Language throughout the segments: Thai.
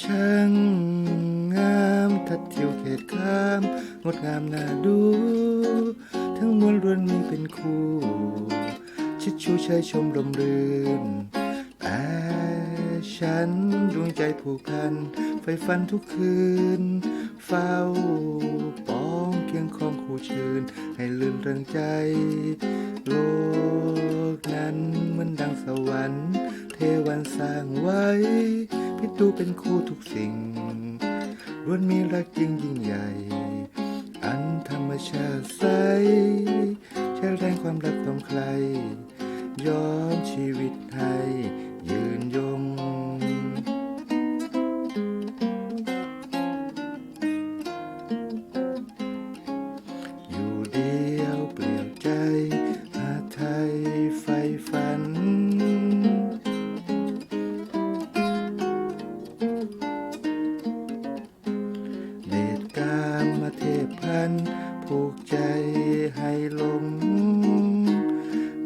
ช่างงามทัดเที่ยวเขตข้าม งดงามน่าดู ทั้งมวลรวนมีเป็นคู่ ชิดชูชายชมลมรื่นแต่ฉันดวงใจผูกพัน ไฟฟันทุกคืน เฝ้าปองเคียงคองคู่ชื่น ให้ลื่นเริงใจโลก นั้นมันดังสวรรค์ เทวันสร้างไว้ พิจูเป็นคู่ทุกสิ่งล้วนมีรักจริงยิ่งใหญ่ อันธรรมชาติใสใช้แรงความรักความใครย้อนชีวิตให้ยืนยง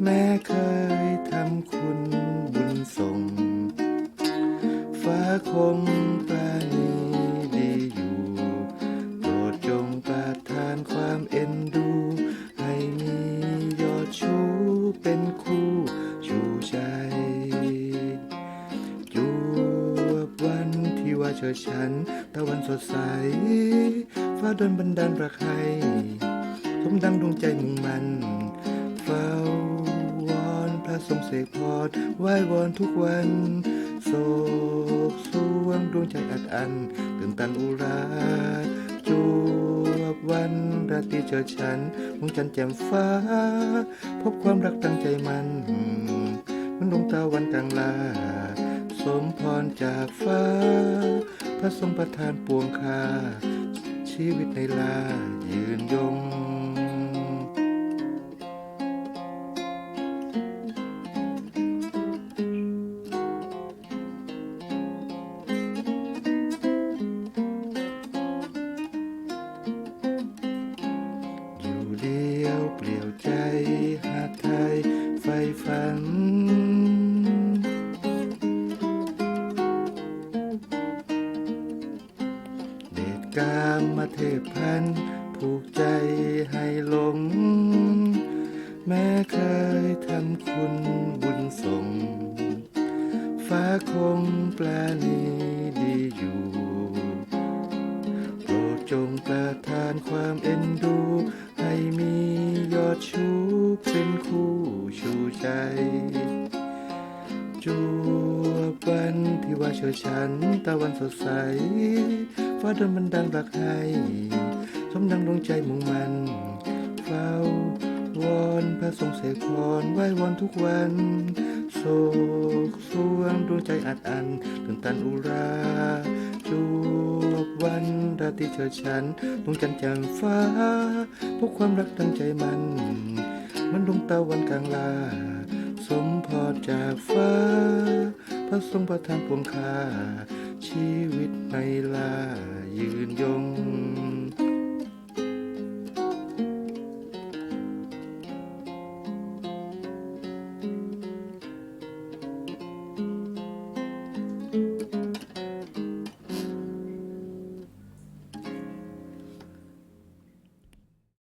แม้เคยทำคุณบุญส่ง ฟ้าคงปราณีดีอยู่ โปรดจงประทานความเอ็นดู ให้มียอดชูเป็นคู่ชูใจจูบวันที่ว่าเชิดฉันตะวันสดใส ฟ้าดนบันดาลรักให้สมดังดวงใจมุ่งมัน ทรงเสกพรไหว้วอนทุกวันโศกสวงดวงใจอัดอันตื่นตันอุราจูบวันราตรีเจอฉันมองจันแจ่มฟ้า พบความรักตั้งใจมันมันดวงตะวันกลางลาสมพรจากฟ้า พระทรงประทานปวงคาชีวิตในลายืนยง กามมาเทพพันผูกใจให้หลง แม้เคยทำคุณบุญส่ง ฟ้าคงแปลาณีดีอยู่โปรดจงประทานความเอ็นดู ให้มียอดชูเป็นคู่ชูใจจูบวันที่ว่าเชิดฉันตะวันสดใส ฟ้าดนบันดาลรักให้สมดังดวงใจมุ่งมัน เฝ้าวอนพระทรงเสกพรไหว้วอนทุกวันโศกสวงดวงใจอัดอันตื่นตันอุราจูบวันราตรีเชิดฉันดวงจันทร์แจ่มฟ้าพวกความรักตั้งใจมัน มันดวงตะวันกลางลา สมพรจากฟ้า พระทรงประทานปวงคา ชีวิตในลายืนยง